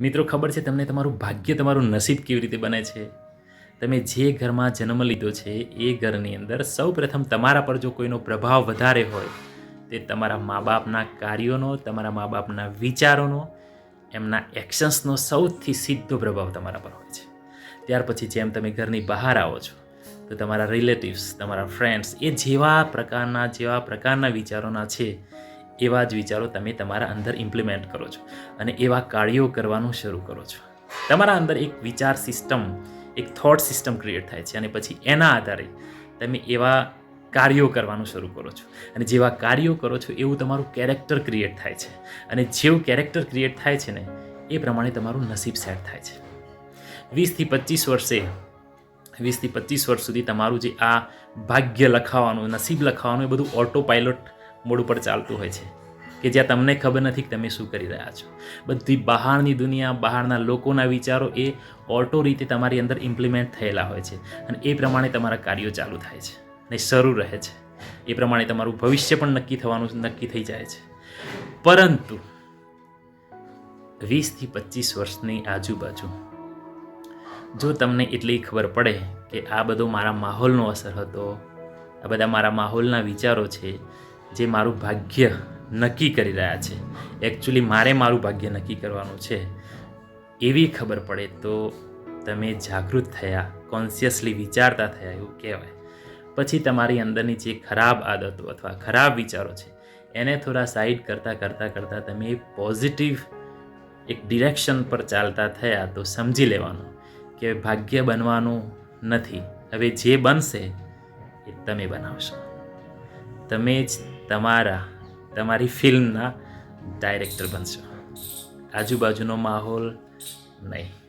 મિત્રો, ખબર છે તમને તમારું ભાગ્ય તમારું નસીબ કેવી રીતે બને છે? તમે જે ઘરમાં જન્મ લીધો છે, એ ઘરની અંદર સૌ પ્રથમ તમારા પર જો કોઈનો પ્રભાવ વધારે હોય, તે તમારા મા બાપના કાર્યોનો, તમારા મા બાપના વિચારોનો, એમના એક્શન્સનો સૌથી સીધો પ્રભાવ તમારા પર હોય છે. ત્યાર પછી જેમ તમે ઘરની બહાર આવો છો, તો તમારા રિલેટિવ્સ તમારા ફ્રેન્ડ્સ એ જેવા પ્રકારના જેવા પ્રકારના વિચારોના છે એવા જ વિચારો તમે તમારા અંદર ઇમ્પ્લિમેન્ટ કરો છો અને એવા કાર્યો કરવાનું શરૂ કરો છો. તમારા અંદર એક વિચાર સિસ્ટમ એક થોટ સિસ્ટમ ક્રિએટ થાય છે અને પછી એના આધારે તમે એવા કાર્યો કરવાનું શરૂ કરો છો. અને જેવા કાર્યો કરો છો એવું તમારું કેરેક્ટર ક્રિએટ થાય છે. અને જેવું કેરેક્ટર ક્રિએટ થાય છે ને, એ પ્રમાણે તમારું નસીબ સેટ થાય છે. વીસથી પચીસ વર્ષે વીસથી પચીસ વર્ષ સુધી તમારું જે આ ભાગ્ય લખાવાનું, નસીબ લખાવાનું એ બધું ઓટો પાયલોટ મોડ ઉપર ચાલતું હોય છે. કે જ્યાં તમને ખબર નથી કે તમે શું કરી રહ્યા છો. બધી બહારની દુનિયા, બહારના લોકોના વિચારો એ ઓટો રીતે તમારી અંદર ઇમ્પ્લિમેન્ટ થયેલા હોય છે. અને એ પ્રમાણે તમારા કાર્યો ચાલુ થાય છે. અને શરૂ રહે છે. એ પ્રમાણે તમારું ભવિષ્ય પણ નક્કી થવાનું, નક્કી થઈ જાય છે. પરંતુ વીસથી પચીસ વર્ષની આજુબાજુ જો તમને એટલી ખબર પડે કે આ બધો મારા માહોલનો અસર હતો, આ બધા મારા માહોલના વિચારો છે જે મારું ભાગ્ય નક્કી કરી રહ્યા છે. એકચ્યુઅલી મારે મારું ભાગ્ય નક્કી કરવાનું છે. એવી ખબર પડે તો તમે જાગૃત થયા કોન્શિયસલી વિચારતા થયા એવું કહેવાય. પછી તમારી અંદરની જે ખરાબ આદતો અથવા ખરાબ વિચારો છે, એને થોડા સાઈડ કરતાં કરતાં કરતાં તમે પોઝિટિવ એક ડિરેક્શન પર ચાલતા થયા તો સમજી લેવાનું કે ભાગ્ય બનવાનું નથી. હવે જે બનશે એ તમે બનાવશો. તમે જ તમારા તમારી ફિલ્મના ડાયરેક્ટર બનશો. આજુબાજુનો માહોલ નહીં.